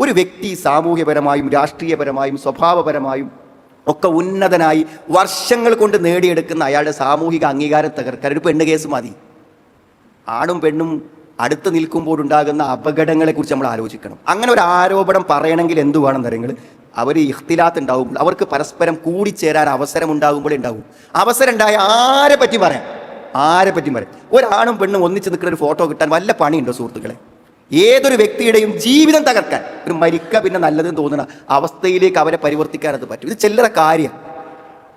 ഒരു വ്യക്തി സാമൂഹ്യപരമായും രാഷ്ട്രീയപരമായും സ്വഭാവപരമായും ഒക്കെ ഉന്നതനായി വർഷങ്ങൾ കൊണ്ട് നേടിയെടുക്കുന്ന അയാളുടെ സാമൂഹിക അംഗീകാരം തകർക്കാൻ ഒരു പെണ്ണ് കേസ് മതി. ആണും പെണ്ണും അടുത്ത് നിൽക്കുമ്പോഴുണ്ടാകുന്ന അപകടങ്ങളെക്കുറിച്ച് നമ്മൾ ആലോചിക്കണം. അങ്ങനെ ഒരു ആരോപണം പറയണമെങ്കിൽ എന്തു വേണം അവർ ഇഖ്തിലാത്ത് ഉണ്ടാകുമ്പോൾ അവർക്ക് പരസ്പരം കൂടിച്ചേരാൻ അവസരം ഉണ്ടാകുമ്പോഴേ ഉണ്ടാകും അവസരം ഉണ്ടായ ആരെ പറ്റി പറയാം? ആരെ പറ്റി പറയാം? ഒരാണും പെണ്ണും ഒന്നിച്ച് നിൽക്കുന്ന ഒരു ഫോട്ടോ കിട്ടാൻ വല്ല പണിയുണ്ടോ സുഹൃത്തുക്കളെ? ഏതൊരു വ്യക്തിയുടെയും ജീവിതം തകർക്കാൻ ഒരു മരിക്ക പിന്നെ നല്ലതെന്ന് തോന്നുന്ന അവസ്ഥയിലേക്ക് അവരെ പരിവർത്തിക്കാൻ അത് പറ്റും. ഇത് ചില്ലറ കാര്യം.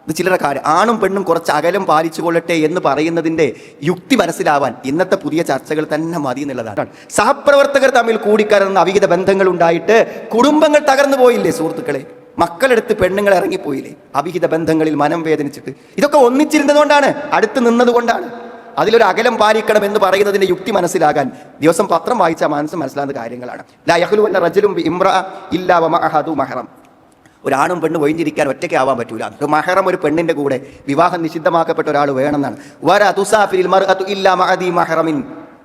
ഇത് ചില്ലറ കാര്യം. ആണും പെണ്ണും കുറച്ച് അകലം പാലിച്ചു കൊള്ളട്ടെ എന്ന് പറയുന്നതിന്റെ യുക്തി മനസ്സിലാവാൻ ഇന്നത്തെ പുതിയ ചർച്ചകൾ തന്നെ മതി എന്നുള്ളതാണ്. സഹപ്രവർത്തകർ തമ്മിൽ കൂടിക്കലർന്ന അവിഹിത ബന്ധങ്ങൾ ഉണ്ടായിട്ട് കുടുംബങ്ങൾ തകർന്നു പോയില്ലേ സുഹൃത്തുക്കളെ? മക്കളെടുത്ത് പെണ്ണുങ്ങൾ ഇറങ്ങിപ്പോയില്ലേ? അവിഹിത ബന്ധങ്ങളിൽ മനം വേദനിച്ചിട്ട് ഇതൊക്കെ ഒന്നിച്ചിരുന്നതുകൊണ്ടാണ് അടുത്ത് നിന്നതുകൊണ്ടാണ്. അതിലൊരു അകലം പാലിക്കണം എന്ന് പറയുന്നതിന്റെ യുക്തി മനസ്സിലാകാൻ ദിവസം പത്രം വായിച്ചാൽ മനസ്സ് മനസ്സിലാകുന്ന കാര്യങ്ങളാണ്. ലാ യഹ്ലു അന്ന റജുലും ഇമ്ര ഇല്ലാ വമഹദു മഹറം. ഒരാണും പെണ്ണ് ഒഴിഞ്ഞിരിക്കാൻ ഒറ്റയ്ക്ക് ആവാൻ പറ്റൂല. ഒരു മഹറം ഒരു പെണ്ണിന്റെ കൂടെ വിവാഹം നിഷിദ്ധമാക്കപ്പെട്ട ഒരാൾ വേണമെന്നാണ്. വര തുസാഫിൽ ഇല്ല മഅദി മഹറമിൻ.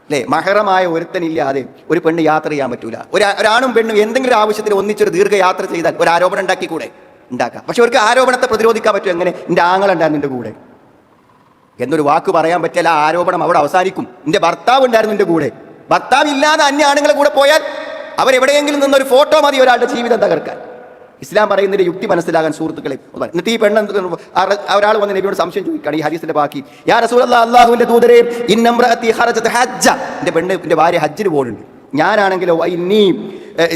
അല്ലേ മഹറമായ ഒരുത്തനില്ലാതെ ഒരു പെണ്ണ് യാത്ര ചെയ്യാൻ പറ്റൂല. ഒരു ഒരാണും പെണ്ണും എന്തെങ്കിലും ആവശ്യത്തിന് ഒന്നിച്ചൊരു ദീർഘയാത്ര ചെയ്താൽ ഒരു ആരോപണം ഉണ്ടാക്കിക്കൂടെ? ഉണ്ടാക്കാം. പക്ഷെ അവർക്ക് ആരോപണത്തെ പ്രതിരോധിക്കാൻ പറ്റും എങ്ങനെ? എന്റെ ആങ്ങളുണ്ടായിരുന്നു എന്റെ കൂടെ. എന്നൊരു വാക്ക് പറയാൻ പറ്റില്ല ആ ആരോപണം അവിടെ അവസാനിക്കും. എന്റെ ഭർത്താവ് ഉണ്ടായിരുന്നു എന്റെ കൂടെ. ഭർത്താവ് ഇല്ലാതെ അന്യ ആണുങ്ങളെ കൂടെ പോയാൽ അവരെവിടെയെങ്കിലും നിന്നൊരു ഫോട്ടോ മതി ഒരാളുടെ ജീവിതം തകർക്കാൻ. ഇസ്ലാം പറയുന്നതിന്റെ യുക്തി മനസ്സിലാകാൻ സുഹൃത്തുക്കളെ എന്നിട്ട് ഈ പെണ്ണ് ഒരാൾ വന്ന് നബിയോട് സംശയം ചോദിക്കുകയാണ് ഈ ഹദീസിന്റെ ബാക്കി. യാ റസൂലല്ലാ അള്ളാഹുവിന്റെ ദൂതരെ എന്റെ ഹജ്ജ. പെണ്ണ് എന്റെ ഭാര്യ ഹജ്ജിന് പോകുന്നുണ്ട് ഞാനാണെങ്കിലോ ഇനിയും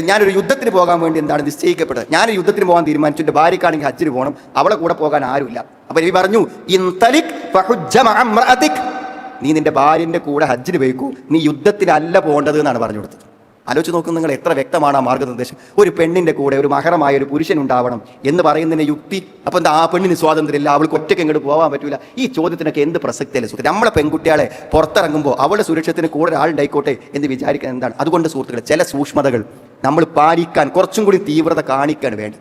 ഞാനൊരു യുദ്ധത്തിന് പോകാൻ വേണ്ടി എന്താണ് നിശ്ചയിക്കപ്പെട്ടത്? ഞാനൊരു യുദ്ധത്തിന് പോകാൻ തീരുമാനിച്ചു. എന്റെ ഭാര്യക്കാണെങ്കിൽ ഹജ്ജിന് പോകണം. അവളെ കൂടെ പോകാൻ ആരുമില്ല. അപ്പൊ നബി പറഞ്ഞു. നീ നിന്റെ ഭാര്യന്റെ കൂടെ ഹജ്ജിന് പോയിക്കൂ. നീ യുദ്ധത്തിനല്ല പോകേണ്ടത് എന്നാണ് പറഞ്ഞു കൊടുത്തത്. ആലോചിച്ച് നോക്കും നിങ്ങൾ എത്ര വ്യക്തമാണ് ആ മാർഗനിർദ്ദേശം. ഒരു പെണ്ണിന്റെ കൂടെ ഒരു മഹറമായ ഒരു പുരുഷൻ ഉണ്ടാവണം എന്ന് പറയുന്നതിന് യുക്തി. അപ്പൊ എന്താ ആ പെണ്ണിന് സ്വാതന്ത്ര്യമില്ല? അവൾക്ക് ഒറ്റയ്ക്ക് ഇങ്ങോട്ട് പോകാൻ പറ്റൂല? ഈ ചോദ്യത്തിനൊക്കെ എന്ത് പ്രസക്തിയല്ലേ സുഹൃത്ത്? നമ്മളെ പെൺകുട്ടികളെ പുറത്തിറങ്ങുമ്പോൾ അവളുടെ സുരക്ഷത്തിന് കൂടെ ഒരാളുണ്ടായിക്കോട്ടെ എന്ന് വിചാരിക്കാൻ എന്താണ്? അതുകൊണ്ട് സുഹൃത്തുക്കളെ ചില സൂക്ഷ്മതകൾ നമ്മൾ പാലിക്കാൻ കുറച്ചും കൂടി തീവ്രത കാണിക്കാൻ വേണ്ടി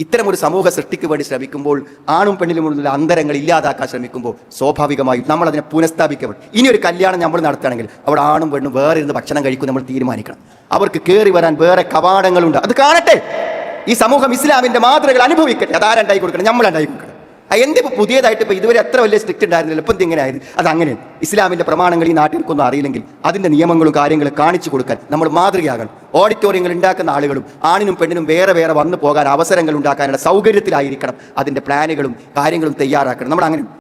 ഇത്തരം ഒരു സമൂഹ സൃഷ്ടിക്ക് വേണ്ടി ശ്രമിക്കുമ്പോൾ ആണും പെണ്ണിലുമുള്ള അന്തരങ്ങൾ ഇല്ലാതാക്കാൻ ശ്രമിക്കുമ്പോൾ സ്വാഭാവികമായും നമ്മൾ അതിനെ പുനഃസ്ഥാപിക്കപ്പെടും. ഇനി ഒരു കല്യാണം നമ്മൾ നടത്തുകയാണെങ്കിൽ അവിടെ ആണും പെണ്ണും വേറെ ഇരുന്ന് ഭക്ഷണം കഴിക്കും നമ്മൾ തീരുമാനിക്കണം. അവർക്ക് കയറി വരാൻ വേറെ കവാടങ്ങളുണ്ട്. അത് കാണട്ടെ. ഈ സമൂഹം ഇസ്ലാമിന്റെ മാതൃകകൾ അനുഭവിക്കട്ടെ. അതാരുണ്ടായി കൊടുക്കണം നമ്മളണ്ടായി കൊടുക്കണം ആ ഇപ്പോൾ പുതിയതായിട്ട് ഇപ്പോൾ ഇതുവരെ എത്ര വലിയ സ്ട്രിക്റ്റ് ഉണ്ടായിരുന്നില്ല. ഇപ്പം ഇങ്ങനെ ആയത് അത് അങ്ങനെ. ഇസ്ലാമിന്റെ പ്രമാണങ്ങൾ ഈ നാട്ടിൽക്കൊന്നും അറിയില്ലെങ്കിൽ അതിന്റെ നിയമങ്ങളും കാര്യങ്ങളും കാണിച്ചു കൊടുക്കാൻ നമ്മൾ മാതൃകയാകണം. ഓഡിറ്റോറിയങ്ങൾ ഉണ്ടാക്കുന്ന ആളുകളും ആണിനും പെണ്ണിനും വേറെ വേറെ വന്നു പോകാൻ അവസരങ്ങൾ ഉണ്ടാക്കാനുള്ള സൗകര്യത്തിലായിരിക്കണം അതിന്റെ പ്ലാനുകളും കാര്യങ്ങളും തയ്യാറാക്കണം. നമ്മൾ അങ്ങനെ